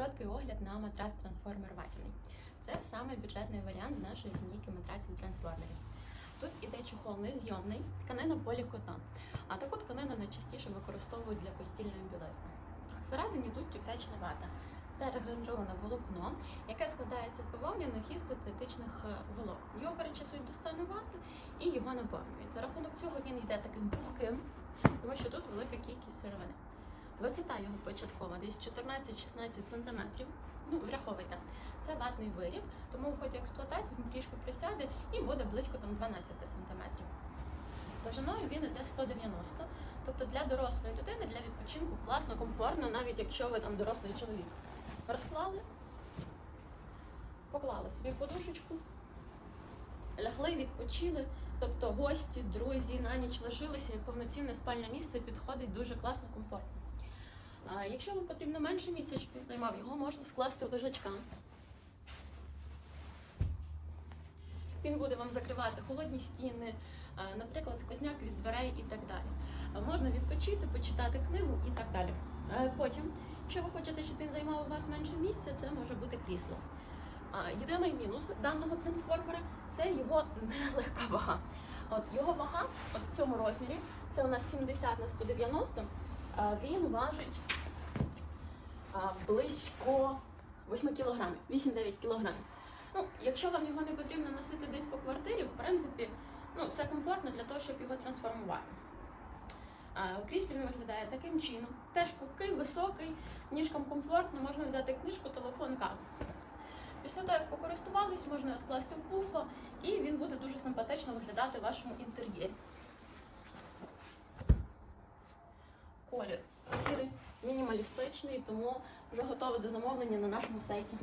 короткий огляд на матрас трансформер ватяний. Це саме бюджетний варіант з нашої лінійки матраців трансформерів. Тут іде чохол невзйомний, тканина полікотон. А таку тканину найчастіше використовують для постільної білизни. Всередині тут тюфячна вата. Це регенероване волокно, яке складається з бавовняних і синтетичних е, волокон. Його перечісують до стану вати і його наповнюють. За рахунок цього він йде таким пухким, тому що тут велика кількість сировини. Висота його початкова десь 14-16 см. Ну, враховуйте, це ватний виріб, тому в ході експлуатації він трішки присяде і буде близько там 12 см. Довжиною він іде 190, тобто для дорослої людини, для відпочинку класно, комфортно, навіть якщо ви там дорослий чоловік. Розклали, поклали собі подушечку, лягли, відпочили. Тобто гості, друзі на ніч лишилися, як повноцінне спальне місце підходить дуже класно, комфортно. Якщо вам потрібно менше місця, щоб він займав, його можна скласти в лежачка. Він буде вам закривати холодні стіни, наприклад, сквозняк від дверей і так далі. Можна відпочити, почитати книгу і так далі. Е, Потім, якщо ви хочете, щоб він займав у вас менше місця, це може бути крісло. Єдиний мінус даного трансформера це його нелегка вага. От його вага, от в цьому розмірі, це у нас 70 на 190, він важить близько 8 кілограмів, 8-9 кілограмів. Ну, якщо вам його не потрібно носити десь по квартирі, в принципі, ну, це комфортно для того, щоб його трансформувати. Кріслі він виглядає таким чином. Теж пухкий, високий, ніжкам комфортно, можна взяти книжку, телефон, каву. Після того, як покористувались, можна скласти в пуфо, і він буде дуже симпатично виглядати в вашому інтер'єрі. Мінімалістичний, тому вже готовий до замовлення на нашому сайті.